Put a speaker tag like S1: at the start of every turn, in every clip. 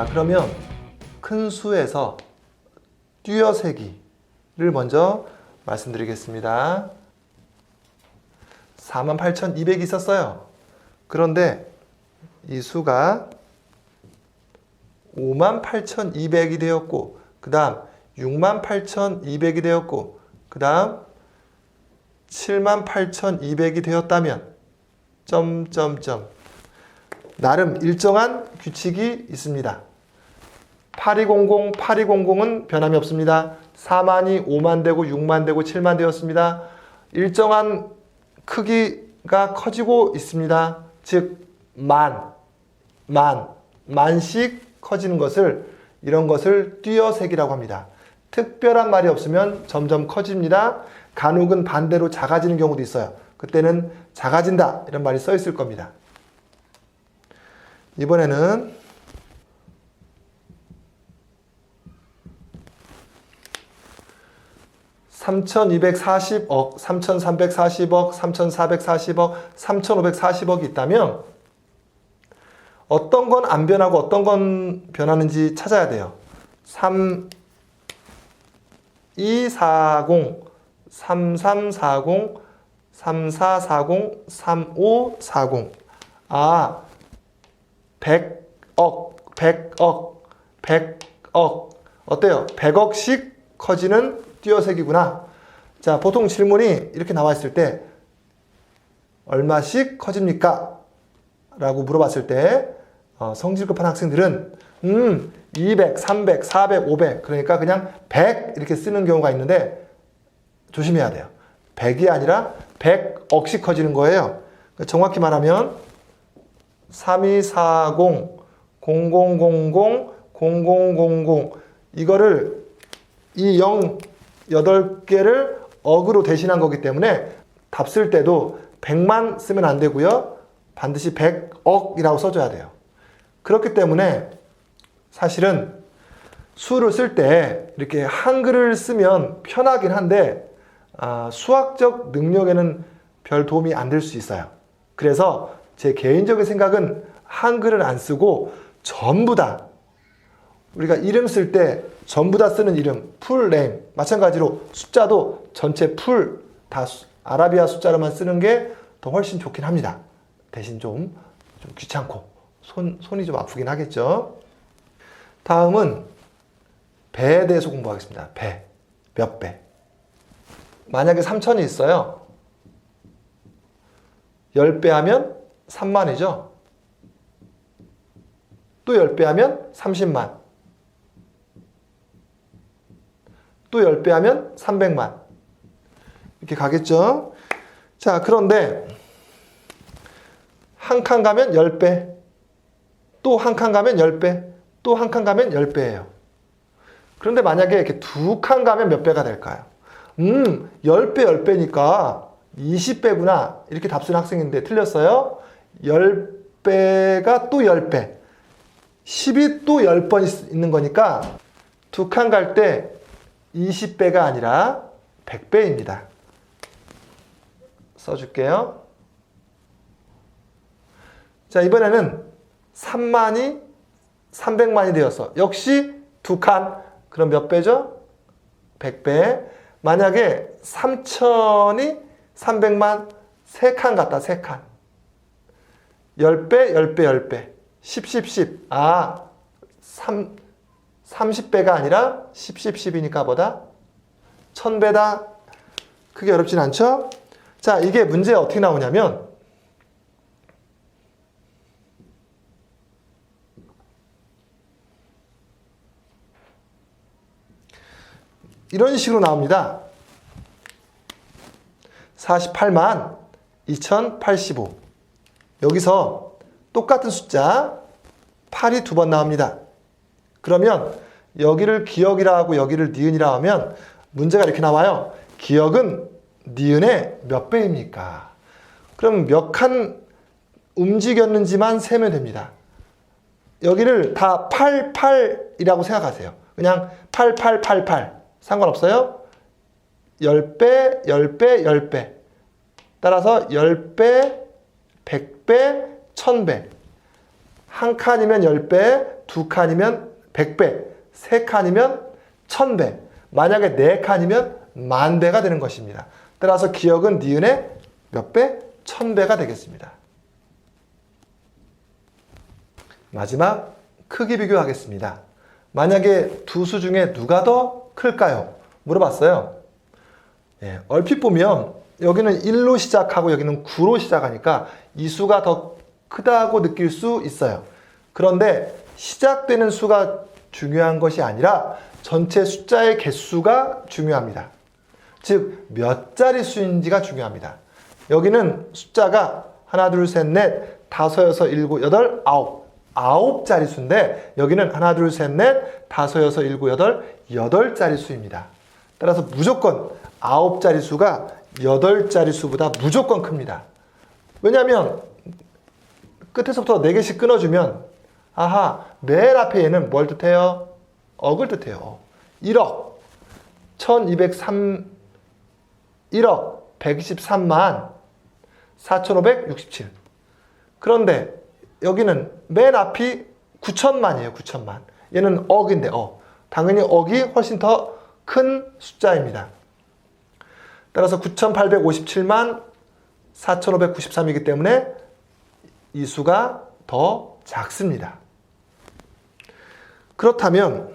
S1: 자, 그러면 큰 수에서 띄어세기를 먼저 말씀드리겠습니다. 48,200이 있었어요. 그런데 이 수가 58,200이 되었고, 그 다음 68,200이 되었고, 그 다음 78,200이 되었다면, 점점점. 나름 일정한 규칙이 있습니다. 8200, 8200은 변함이 없습니다. 4만이 5만 되고 6만 되고 7만 되었습니다. 일정한 크기가 커지고 있습니다. 즉, 만, 만, 만씩 커지는 것을 이런 것을 띄어색이라고 합니다. 특별한 말이 없으면 점점 커집니다. 간혹은 반대로 작아지는 경우도 있어요. 그때는 작아진다 이런 말이 써 있을 겁니다. 이번에는 (3240억) (3340억) (3440억) (3540억이) 있다면 어떤 건 안 변하고 어떤 건 변하는지 찾아야 돼요. 3 2 4 0 3 3 4 0 3440 3540 아, 100억, 100억, 100억. 어때요? 100억씩 커지는 띄어색이구나. 자, 보통 질문이 이렇게 나와 있을 때, 얼마씩 커집니까? 라고 물어봤을 때, 어, 성질 급한 학생들은, 음, 200, 300, 400, 500. 그러니까 그냥 100 이렇게 쓰는 경우가 있는데, 조심해야 돼요. 100이 아니라 100억씩 커지는 거예요. 정확히 말하면, 3240, 0000, 0000 이거를 이 0, 8개를 억으로 대신한 거기 때문에 답 쓸 때도 100만 쓰면 안 되고요. 반드시 100억이라고 써줘야 돼요. 그렇기 때문에 사실은 수를 쓸 때 이렇게 한글을 쓰면 편하긴 한데 아, 수학적 능력에는 별 도움이 안 될 수 있어요. 그래서 제 개인적인 생각은 한글을 안 쓰고 전부 다 우리가 이름 쓸 때 전부 다 쓰는 이름 풀네임 마찬가지로 숫자도 전체 풀 다 아라비아 숫자로만 쓰는 게 더 훨씬 좋긴 합니다. 대신 좀, 좀 귀찮고 손, 손이 좀 아프긴 하겠죠. 다음은 배에 대해서 공부하겠습니다. 배. 몇 배. 만약에 3천이 있어요. 10배 하면 3만이죠. 또 10배 하면 30만. 또 10배 하면 300만. 이렇게 가겠죠. 자, 그런데 한 칸 가면 10배. 또 한 칸 가면 10배. 또 한 칸 가면 10배예요. 그런데 만약에 이렇게 두 칸 가면 몇 배가 될까요? 음, 10배, 10배니까 20배구나. 이렇게 답 쓰는 학생인데 틀렸어요. 10배가 또 10배. 10이 또 10번 있는 거니까 두 칸 갈 때 20배가 아니라 100배입니다. 써줄게요. 자, 이번에는 3만이 300만이 되어서 역시 두 칸. 그럼 몇 배죠? 100배. 만약에 3천이 300만 3칸 같다. 3칸. 10배, 10배, 10배. 10, 10, 10. 아, 3, 30배가 아니라 10, 10, 10이니까 보다 1000배다. 크게 어렵진 않죠? 자, 이게 문제 어떻게 나오냐면 이런 식으로 나옵니다. 48만 2085. 여기서 똑같은 숫자 8이 두 번 나옵니다. 그러면 여기를 기억이라 하고 여기를 니은이라 하면 문제가 이렇게 나와요. 기억은 니은의 몇 배입니까? 그럼 몇 칸 움직였는지만 세면 됩니다. 여기를 다 88이라고 생각하세요. 그냥 8888 상관없어요. 10배, 10배, 10배. 따라서 10배, 100배, 1000배. 한 칸이면 10배, 두 칸이면 100배, 세 칸이면 1000배, 만약에 네 칸이면 만 배가 되는 것입니다. 따라서 기억은 니은의 몇 배? 1000배가 되겠습니다. 마지막 크기 비교하겠습니다. 만약에 두 수 중에 누가 더 클까요? 물어봤어요. 예, 얼핏 보면 여기는 1로 시작하고 여기는 9로 시작하니까 이 수가 더 크다고 느낄 수 있어요. 그런데 시작되는 수가 중요한 것이 아니라 전체 숫자의 개수가 중요합니다. 즉, 몇 자리 수인지가 중요합니다. 여기는 숫자가 하나, 둘, 셋, 넷, 다섯, 여섯, 일곱, 여덟, 아홉. 아홉 자리 수인데 여기는 하나, 둘, 셋, 넷, 다섯, 여섯, 일곱, 여덟, 여덟 자리 수입니다. 따라서 무조건 아홉 자리 수가 여덟 자리 수보다 무조건 큽니다. 왜냐하면 끝에서부터 네 개씩 끊어주면 아하 맨 앞에 얘는 뭘 뜻해요? 억을 뜻해요. 1억 1203 1억 123만 4567 그런데 여기는 맨 앞이 9천만이에요. 9천만. 얘는 억인데 억. 당연히 억이 훨씬 더 큰 숫자입니다. 따라서 9,857만 4,593이기 때문에 이 수가 더 작습니다. 그렇다면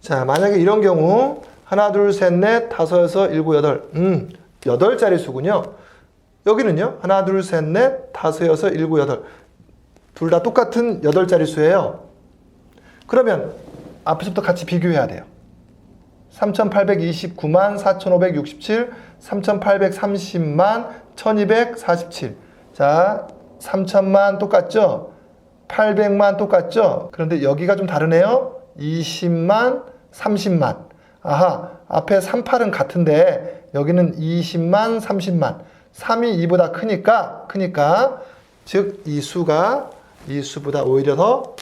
S1: 자 만약에 이런 경우 하나 둘셋넷 다섯 여섯 일곱 여덟 음 여덟 자리 수군요. 여기는요 하나 둘셋넷 다섯 여섯 일곱 여덟 둘 다 똑같은 여덟 자리 수예요. 그러면 앞에서부터 같이 비교해야 돼요. 3,829만 4,567, 3,830만 1,247. 자, 3,000만 똑같죠? 800만 똑같죠? 그런데 여기가 좀 다르네요. 20만, 30만. 아하, 앞에 38은 같은데 여기는 20만, 30만. 3이 2보다 크니까, 크니까, 즉, 이 수가 이 수보다 오히려 더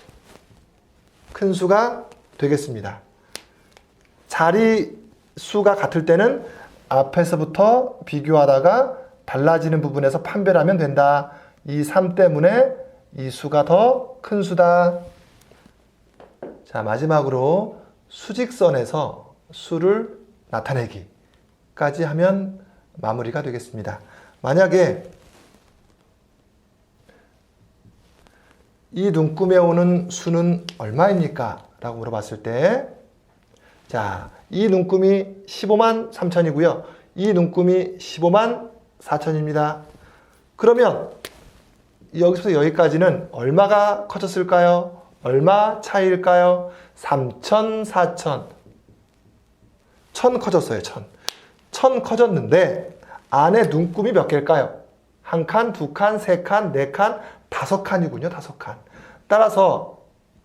S1: 큰 수가 되겠습니다. 자리 수가 같을 때는 앞에서부터 비교하다가 달라지는 부분에서 판별하면 된다. 이 3 때문에 이 수가 더 큰 수다. 자, 마지막으로 수직선에서 수를 나타내기까지 하면 마무리가 되겠습니다. 만약에 이 눈금에 오는 수는 얼마입니까? 라고 물어봤을 때, 자, 이 눈금이 15만 3천이고요. 이 눈금이 15만 4천입니다. 그러면 여기서 여기까지는 얼마가 커졌을까요? 얼마 차이일까요? 3천, 4천. 천 커졌어요, 천. 천 커졌는데 안에 눈금이 몇 개일까요? 한 칸, 두 칸, 세 칸, 네 칸, 다섯 칸이군요, 다섯 칸. 따라서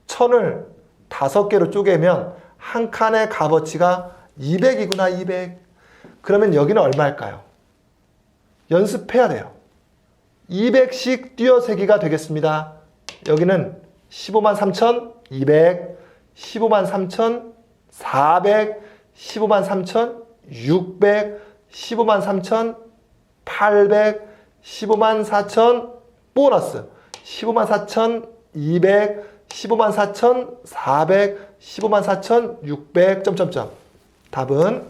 S1: 천을 다섯 개로 쪼개면 한 칸의 값어치가 200이구나, 200. 그러면 여기는 얼마일까요? 연습해야 돼요. 200씩 띄어세기가 되겠습니다. 여기는 15만 3천 200, 15만 3천 400, 15만 3천 600, 15만 3천 800, 15만 4천 보너스 15만 4천 200, 15만 4천 400, 15만 4천 600 점점점 답은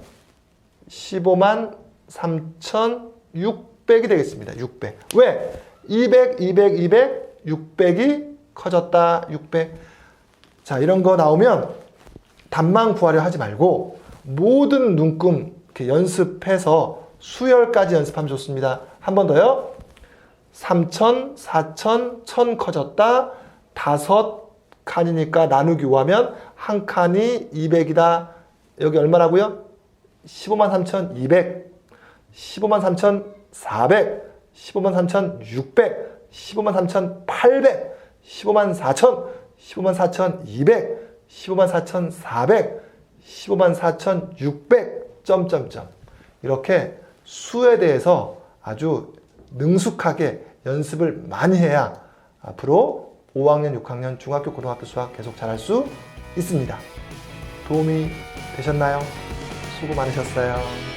S1: 15만 3천 600이 되겠습니다. 600. 왜? 200, 200, 200, 600이 커졌다. 600. 자, 이런 거 나오면 답만 구하려 하지 말고 모든 눈금 이렇게 연습해서 수열까지 연습하면 좋습니다. 한 번 더요. 3천, 4천, 1000 커졌다. 다섯 칸이니까 나누기 5하면 한 칸이 200이다. 여기 얼마라고요? 15만 3,200, 15만 3,400, 15만 3,600, 15만 3,800, 15만 4천, 15만 4,200, 15만 4,400, 15만 4,600, 점점점. 이렇게 수에 대해서 아주 능숙하게 연습을 많이 해야 앞으로 5학년, 6학년, 중학교, 고등학교 수학 계속 잘할 수 있습니다. 도움이 되셨나요? 수고 많으셨어요.